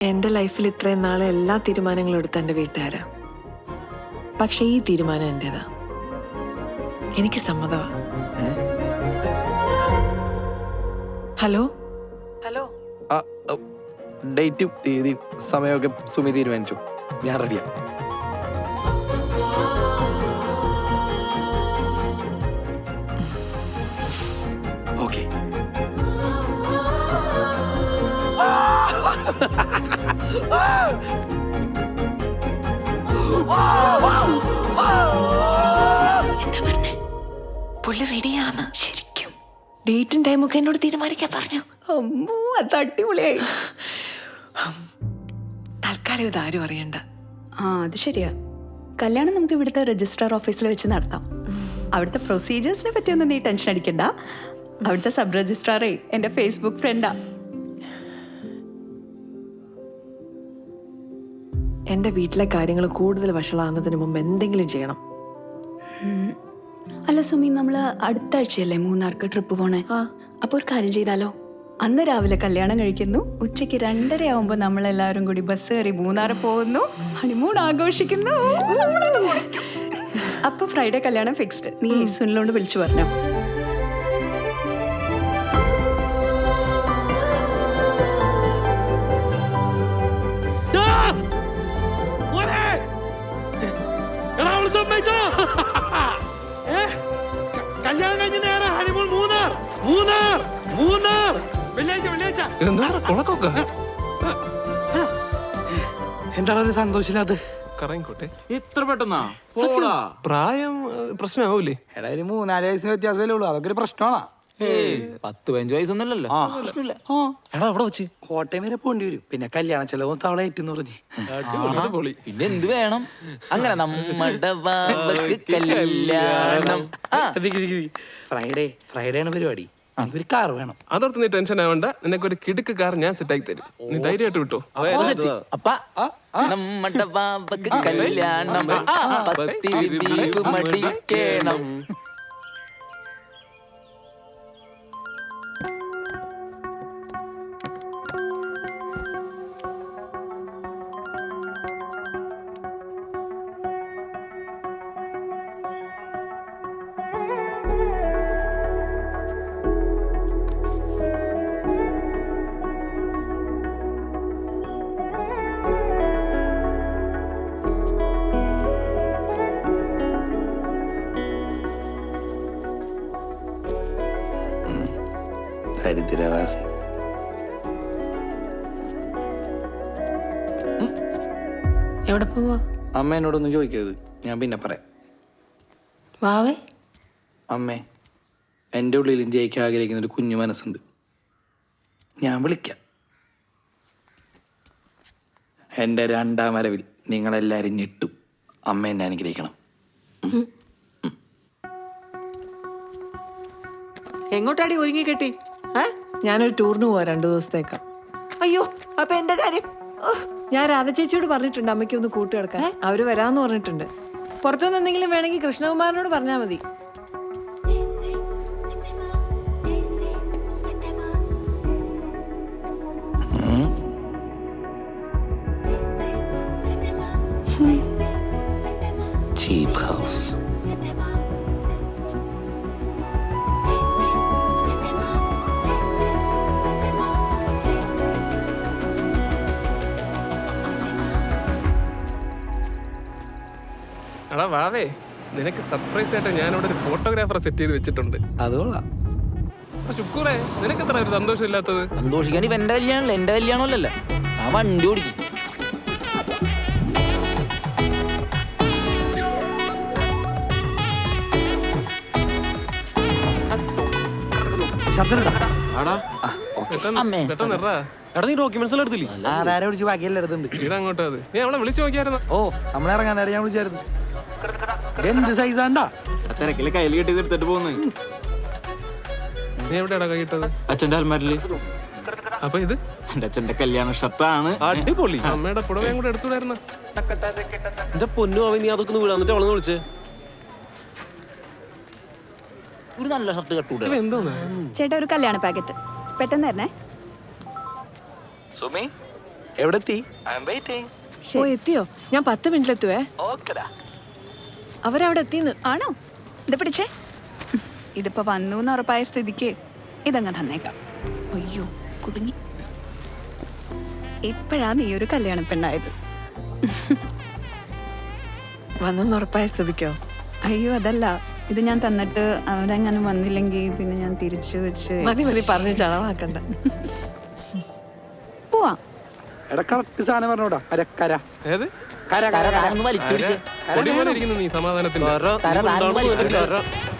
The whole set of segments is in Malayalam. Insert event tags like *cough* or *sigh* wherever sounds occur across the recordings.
എന്റെ ലൈഫിൽ ഇത്രയും നാളെ എല്ലാ തീരുമാനങ്ങളും എടുത്ത എന്റെ വീട്ടുകാരാ. പക്ഷെ ഈ തീരുമാനം എന്റെതാ. എനിക്ക് സമ്മതമാ ഹലോ? ഹലോ? ഡേറ്റും തീയതിയും സമയമൊക്കെ സുമി തീരുമാനിച്ചു. ഞാൻ റെഡിയാ. ഓക്കെ. പുള്ളി റെഡിയാന്ന് ശരിക്കും. ഡേറ്റും ടൈമൊക്കെ എന്നോട് തീരുമാനിക്കാൻ പറഞ്ഞു. അമ്മോ അത് അടിപൊളിയായി. തൽക്കാലം ഇത് ആരും അറിയണ്ട. ആ അത് ശരിയാ. കല്യാണം നമുക്ക് ഇവിടുത്തെ രജിസ്ട്രാർ ഓഫീസിൽ വെച്ച് നടത്താം. അവിടുത്തെ പ്രൊസീജിയേഴ്സിനെ പറ്റിയൊന്നും നീ ടെൻഷൻ അടിക്കണ്ട. അവിടുത്തെ സബ് രജിസ്ട്രാറേ എന്റെ ഫേസ്ബുക്ക് ഫ്രണ്ടാ എന്റെ വീട്ടിലെ കാര്യങ്ങൾ കൂടുതൽ വഷളാകുന്നതിന് മുമ്പ് എന്തെങ്കിലും ചെയ്യണം. അല്ല സുമി നമ്മൾ അടുത്ത ആഴ്ചയല്ലേ മൂന്നാർക്ക് ട്രിപ്പ് പോണേ? അപ്പൊ ഒരു കാര്യം ചെയ്താലോ? അന്ന് രാവിലെ കല്യാണം കഴിക്കുന്നു. ഉച്ചയ്ക്ക് രണ്ടര ആവുമ്പോ നമ്മൾ എല്ലാവരും കൂടി ബസ് കയറി മൂന്നാർ പോകുന്നു. ഹണിമൂൺ ആഘോഷിക്കുന്നു. അപ്പൊ ഫ്രൈഡേ കല്യാണം ഫിക്സ്ഡ് നീ സുനിലോണ്ട് വിളിച്ചു പറഞ്ഞോ? എന്താണ് കുളക്കൊക്കെ എന്താണ് ഒരു അത്? കറങ്ങിക്കോട്ടെ. ഇത്ര പെട്ടെന്നാ? പോടാ. പ്രായം പ്രശ്നമാവൂലേ? എടാ ഒരു മൂന്നാൽ വയസ്സിന് വ്യത്യാസമല്ലേ ഉള്ളൂ. അതൊക്കെ ഒരു പ്രശ്നമാണോ. പത്ത് പതിനഞ്ച് വയസ്സൊന്നുമല്ലല്ലോ. എടാ അവിടെ വെച്ച്. കോട്ടയം വരെ പോണ്ടി വരും. പിന്നെ കല്യാണ ചെലവും തവള ഏറ്റെന്ന് പറഞ്ഞു. അടിപൊളി പിന്നെ എന്ത് വേണം? അങ്ങനെ നമ്മുടെ *laughs* കല്യാണം. ഫ്രൈഡേ ഫ്രൈഡേ ആണ് പരിപാടി. എനിക്കൊരു കാർ വേണം. അതോർത്ത് നീ ടെൻഷൻ ആവണ്ട. നിനക്ക് ഒരു കിടുക്ക് കാർ ഞാൻ സെറ്റ് ആക്കി തരും. നീ ധൈര്യമായിട്ട് വിട്ടോ. അപ്പ നമ്മുടെ ബാബക്ക് കല്യാണം. പത്തിരി ബീഫ് മടിക്കണം ദരിദ്രവാസി. എവിടെ പോവാ? അമ്മ എന്നോടൊന്നും ചോദിക്കരുത്. ഞാൻ പിന്നെ പറയാം. വാവേ? അമ്മേ എന്റെ ഉള്ളിലും ജയിക്കാൻ ആഗ്രഹിക്കുന്ന ഒരു കുഞ്ഞു മനസ്സുണ്ട്. ഞാൻ വിളിക്കാം. എന്റെ രണ്ടാം വരവിൽ നിങ്ങളെല്ലാവരും ഞെട്ടും. അമ്മ എന്നെ അനുഗ്രഹിക്കണം. എങ്ങോട്ടാടി ഒരുങ്ങി കെട്ടി? ഞാനൊരു ടൂറിന് പോവാ രണ്ടു ദിവസത്തേക്ക്. അയ്യോ അപ്പൊ എന്റെ കാര്യം? ഞാൻ രാധ ചേച്ചിയോട് പറഞ്ഞിട്ടുണ്ട് അമ്മയ്ക്ക് ഒന്ന് കൂട്ടുകിടക്കാൻ. അവർ വരാന്ന് പറഞ്ഞിട്ടുണ്ട്. പുറത്തുനിന്ന് എന്തെങ്കിലും വേണമെങ്കിൽ കൃഷ്ണകുമാരനോട് പറഞ്ഞാൽ മതി. വാവേ നിനക്ക് സർപ്രൈസ് ആയിട്ട് ഞാൻ ഇവിടെ ഒരു ഫോട്ടോഗ്രാഫർ സെറ്റ് ചെയ്ത് വെച്ചിട്ടുണ്ട്. അതുകൊള്ളാം ശുക്കൂറേ നിനക്ക് എത്ര ഒരു സന്തോഷം ഇല്ലാത്തത് സന്തോഷിക്കാൻ ഇപ്പൊ എന്റെ കല്യാണമല്ല? എന്റെ കല്യാണമല്ലല്ലോ ആ വണ്ടി ഓടിക്കും. ഓ നമ്മളെ ഇറങ്ങാൻ നേരം ഞാൻ വിളിച്ചായിരുന്നു. എന്ത് സൈസാണ്ടാ? കിലെ കയ്യിൽ കെട്ടി എടുത്തിട്ട് പോകുന്നത് എവിടെയാടാ കൈയിട്ടത് അച്ഛന്റെ അൽമാരിൽ അപ്പൊ ഇത്? എന്റെ അച്ഛന്റെ കല്യാണ ഷർട്ടാണ്. അടിപൊളി. അമ്മയുടെ പുടവയും കൂടെ എടുത്തുവിടായിരുന്നു. എന്റെ പൊന്നു അവൻ നീ അതൊക്കെ വീടാ എന്നിട്ട് അവളെ വിളിച്ചേ. ഒരു നല്ല ഷർട്ട് കട്ടൂടെ എന്തോന്ന്? ചേട്ടാ ഒരു കല്യാണ പാക്കറ്റ്. പെട്ടെന്ന് തരണേ. സുമി എവിടെ എത്തി ഐ എം വെയിറ്റിംഗ് ഓ എത്തിയോ? ഞാൻ പത്ത് മിനിറ്റിലെത്തുവേ. ഓക്കെടാ. അവരവിടെ എത്തിന്ന് ആണോ? ഇത് പിടിച്ചേ. ഇതിപ്പോ വന്നു എന്ന് ഉറപ്പായ സ്ഥിതിക്ക് ഇതങ്ങ് തന്നേക്കാം. അയ്യോ കുടുങ്ങി. ഇപ്പോഴാ നീ ഒരു കല്യാണ പെണ്ണായത്? വന്നെന്ന് ഉറപ്പായ സ്ഥിതിക്കോ? അയ്യോ അതല്ല. ഇത് ഞാൻ തന്നിട്ട് അവരങ്ങനെ വന്നില്ലെങ്കിൽ പിന്നെ ഞാൻ തിരിച്ചു വെച്ച് മതി മതി പറഞ്ഞു ചളവാക്കണ്ട. പോവാ. എടാ കറക്റ്റ് സാധനം പറഞ്ഞോടാ. അരക്കര. ഏത്? കര കര കര വലിച്ചു പിടിച്ച് പോലെ ഇരിക്കുന്നു നീ സമാധാനത്തിന്റെ. തര, വലിച്ചു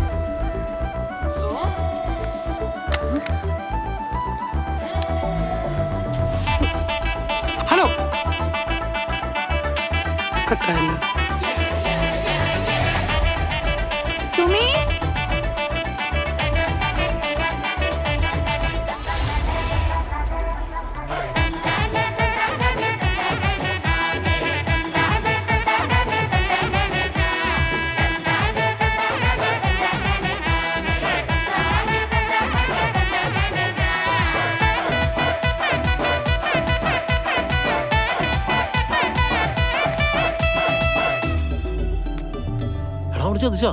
കട്ടായല്ല സുമി ചതിച്ചാ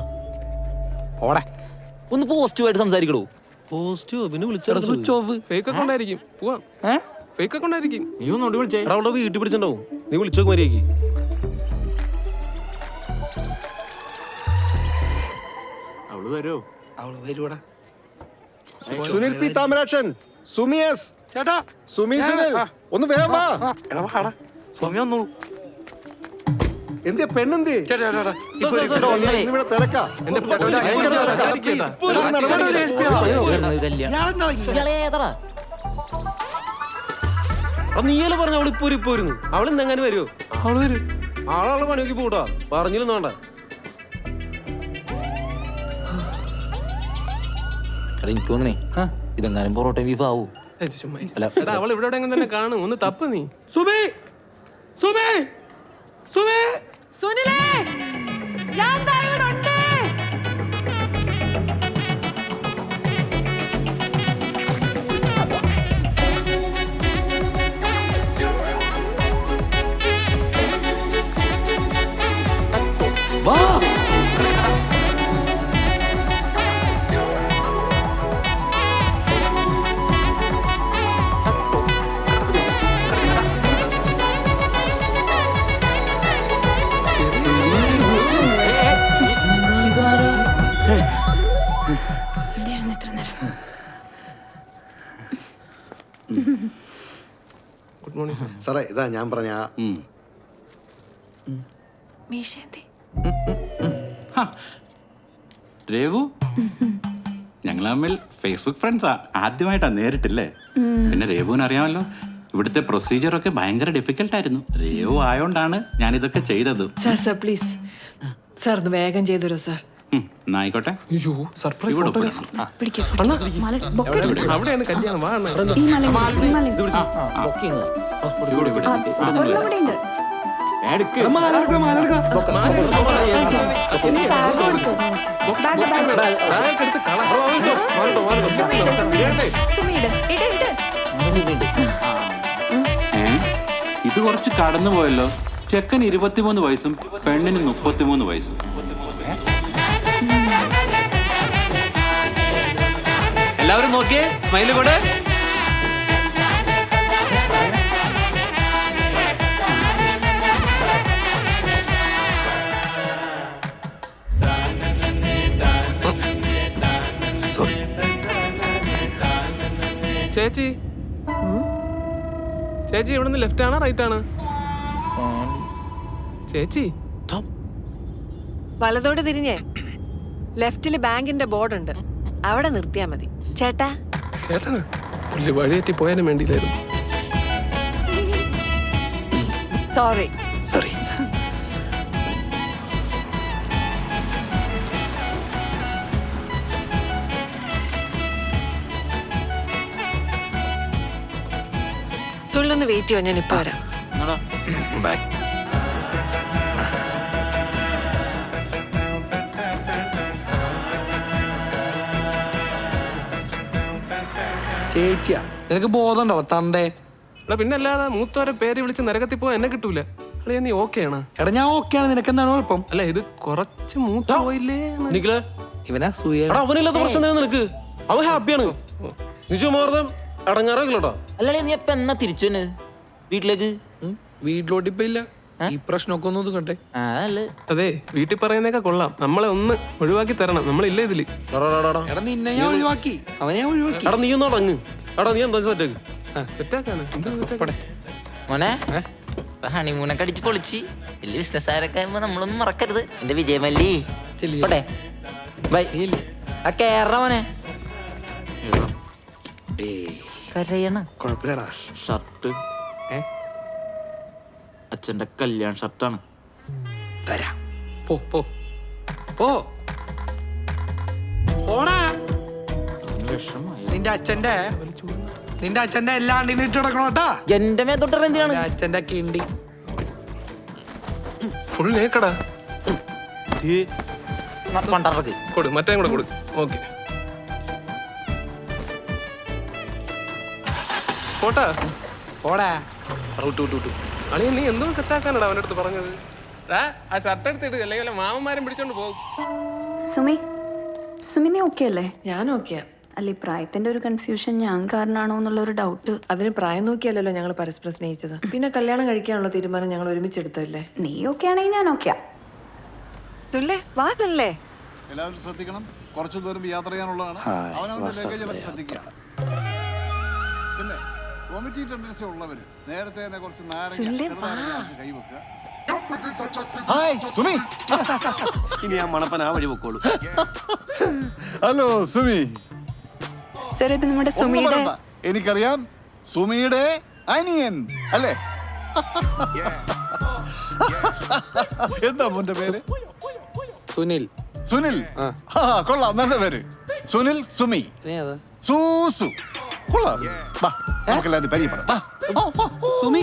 പോടെ. ഒന്ന് പോസിറ്റീവായിട്ട് സംസാരിക്കടൂ. പോസിറ്റീവ്? പിന്നെ എടാ വിളിച്ചാ സ്വിച്ച് ഓഫ് ഫേക്ക് ഒക്കെ ഉണ്ടായിരിക്കും പോവാം. ഫേക്ക് ഒക്കെ ഉണ്ടായിരിക്കും നീ ഒന്നുകൂടി വിളിച്ചേ. അവിടെ വീട്ടിൽ പിടിച്ചിട്ടുണ്ടാവും. നീ വിളിച്ചോക്ക് മര്യാദയ്ക്ക് അവൾ വരുമോ അവൾ വരുവാടാ. സുനിൽ പി. താമരാക്ഷൻ. സുമി എസ്. ചേട്ടാ. സുമി സുനിൽ. ഒന്ന് വേഗം വാ. എടാ വാടാ സുമി വന്നോളൂ. എന്തിയ പെണ്ണെന്തി. ഇന്നിവിടെ തിരക്കാ. ഭയങ്കര. ഒരു നടപടി? നീയല്ലേ പറഞ്ഞ അവൾ ഇപ്പൊ ഇപ്പൊ വരുന്നു അവൾ ഇന്നെങ്ങനെ വരുമോ അവൾ വരും. ആളാളെ പണി നോക്കി പോട്ടാ. പറഞ്ഞില്ലെന്ന് വേണ്ട. എടാ എനിക്ക് തോന്നണേ ഇതെങ്ങാനും പൊറോട്ട ബീഫ് ആവൂ. അല്ല. അവൾ ഇവിടെ തന്നെ കാണും. ഒന്ന് തപ്പ് നീ. സുബേ! സുബേ! സുമി സുനിലേ ഞാൻ ദാ ഇവിടെ ഇരുന്ന് ഇത്ര നേരം ഗുഡ് മോർണിംഗ് സാർ സാറേ ഇതാ ഞാൻ പറഞ്ഞ ആ മീശേന്തി രേവു? ഞങ്ങൾ തമ്മിൽ ഫേസ്ബുക്ക് ഫ്രണ്ട്സാ ആദ്യമായിട്ടാ നേരിട്ടില്ലേ? പിന്നെ രേവുവിന് അറിയാമല്ലോ. ഇവിടുത്തെ പ്രൊസീജിയറൊക്കെ ഭയങ്കര ഡിഫിക്കൽട്ടായിരുന്നു രേവു ആയോണ്ടാണ് ഞാൻ ഇതൊക്കെ ചെയ്തത്. സാർ സാർ പ്ലീസ് സാർ ഒന്ന് വേഗം ചെയ്തുതരോ സാർ ഉം, എന്നാ ആയിക്കോട്ടെ അയ്യോ സർപ്രൈസ് ഇവിടെ ഫോട്ടോഗ്രാഫർ പോരണം. ആ, പിടിക്ക് മല ബൊക്കെ എടുക്ക്. അവിടെയാണ് കല്യാണം വാ അണ്ണാ. ഈ മല ഈ മല ബൊക്കിങ്. ഇവിടെ, ഇവിടെ. ആ, ഒരെണ്ണം കൂടെ ഉണ്ട് സുനി, ബാഗ് കൊടുക്ക്. Bag, bag. ബാഗ് എടുത്ത് കള സുമി ഇട് ഇട് ഇട് ഏ? ഇത് കുറച്ച് കടന്നു പോയല്ലോ ചെക്കൻ ഇരുപത്തിമൂന്ന് വയസ്സും പെണ്ണിന് മുപ്പത്തിമൂന്ന് വയസ്സും എല്ലാവരും നോക്കിയേ സ്മൈൽ കൂടെ. ചേച്ചി. ചേച്ചി ചേച്ചി ഇവിടുന്ന് ലെഫ്റ്റ് ആണോ റൈറ്റ് ആണ്? ചേച്ചി. വലതോട് തിരിഞ്ഞേ. ലെഫ്റ്റിൽ ബാങ്കിന്റെ ബോർഡ് ഉണ്ട് അവിടെ നിർത്തിയാ മതി. ചേട്ടാ? ചേട്ടാ പുള്ളി വഴിയേറ്റി പോയാലും വേണ്ടിയില്ലായിരുന്നു. സോറി. സോറി. സുള്ളൊന്ന് വെയിറ്റ് ചെയ്യോ ഞാൻ ഇപ്പൊ വരാം. ബാക്ക് ചേച്ചിയാ നിനക്ക് ബോധമുണ്ടോ തന്തേ? എടാ പിന്നെ അല്ലാതെ മൂത്തോരെ പേര് വിളിച്ച് നരകത്തിൽ പോ എന്നെ കിട്ടൂല. അളിയാ നീ ഓക്കെയാണ്? ആണ് എടാ ഞാൻ ഓക്കെയാണ്. നിനക്ക് എന്താണ് കുഴപ്പം? അല്ല ഇത് കുറച്ച് മൂത്ത പോയില്ലേ എന്ന്. ഇവനാ സൂയ എടാ അവനില്ലാത്ത പ്രശ്നം തന്നെ നിനക്ക്? അവൻ ഹാപ്പിയാണ്. നിജു മാർദ്ദം അടങ്ങാറാക്കില്ലോട്ടോ അല്ലേ നീ എപ്പ എന്നാ തിരിച്ചു വീട്ടിലേക്ക്? വീട്ടിലോട്ട് ഇപ്പൊ ഇല്ല. ഈ പ്രശ്നമൊക്കെ ഒന്ന് ഒതുക്കട്ടെ അല്ലേ അതെ വീട്ടിൽ പറയുന്നേക്കാ കൊള്ളാം. നമ്മളെ ഒന്ന് ഒഴിവാക്കി തരണം. നമ്മളില്ല ഇതിൽ? എടാ നിന്നെ ഞാൻ ഒഴിവാക്കി. അവനെ ഞാൻ ഒഴിവാക്കി. എടാ നീ ഒന്ന് അടങ്ങ്. എടാ നീ എന്താ സെറ്റാക്ക് സെറ്റാക്കാണ് എന്താ സെറ്റാക്കാണ് മോനെ ഹണിമൂണൊക്കെ അടിച്ച് പൊളിച്ച്. വലിയ ബിസിനസ്സുകാരൊക്കെ ആകുമ്പോ നമ്മളൊന്നും മറക്കരുത്. എന്റെ വിജയമല്ലി. ചെല്ലി. പോട്ടെ ബൈ. ആ കേറ മോനെ. കരയണ. കുഴപ്പമില്ലടാ. ഷർട്ട് ഏ? അച്ഛന്റെ കല്യാൺ ഷർട്ടാണ്. തരാം. പോ പോ. പോ. പോടാ. വിഷമായി നിന്റെ അച്ഛന്റെ നിന്റെ അച്ഛന്റെ എല്ലാ ഇട്ട് കിടക്കണം കേട്ടാ. എന്റെ എന്തിനാണ്? നിന്റെ അച്ഛന്റെ കിണ്ടി. ഫുൾ കൊടു മറ്റേ കൂടെ കൊടു. ഓക്കെ. പോട്ടാ. പോടാ. അളിയ നീ എന്തോ സെറ്റാക്കാനാണ് അവന്റെ അടുത്ത് പറഞ്ഞത്? ആ ആ ഷർട്ട് എടുത്തിട്ട് അല്ലെങ്കിൽ മാമന്മാരും പിടിച്ചോണ്ട് പോകും. സുമി സുമി നീ ഓക്കെ അല്ലേ? ഞാൻ ഓക്കെയാ അല്ല ഈ പ്രായത്തിന്റെ ഒരു കൺഫ്യൂഷൻ ഞാൻ കാരണമാണോ എന്നുള്ള ഒരു ഡൗട്ട് അതിന് പ്രായം നോക്കിയല്ലല്ലോ ഞങ്ങൾ പരസ്പരം സ്നേഹിച്ചത്. പിന്നെ കല്യാണം കഴിക്കാനുള്ള തീരുമാനം ഞങ്ങൾ ഒരുമിച്ച് എടുത്തല്ലേ നീ ഓക്കെ ആണെങ്കിൽ ഞാൻ ഓക്കെയാ തുല്ലേ വാ തുള്ളേ എല്ലാവരും ശ്രദ്ധിക്കണം. കുറച്ചു ദൂരം യാത്ര ചെയ്യാനുള്ളതാണ്. അവനവന്റെ ലഗേജ് എല്ലാം ശ്രദ്ധിക്കുക. പിന്നെ ടെൻഡൻസി ഉള്ളവര്. നേരത്തെ തന്നെ കുറച്ച് നാരങ്ങ സുല്ലേ, ചെറുനാരങ്ങ അരച്ച് കൈവെക്കുക ഹായ് സുമി. ഇനി ആ മണപ്പൻ ആ വഴി പൊക്കോളൂ. ഹലോ സുമി. സാർ ഇത് നമ്മുടെ സുമിയുടെ എനിക്കറിയാം സുമിയുടെ അനിയൻ അല്ലേ? എന്താ മോന്റെ പേര്? സുനിൽ. സുനിൽ. ആ. കൊള്ളാം നല്ല പേര്. സുനിൽ സുമി? സൂസു. കൊള്ളാം. നമുക്കെല്ലാം പരിചയപ്പെടാം. സുമി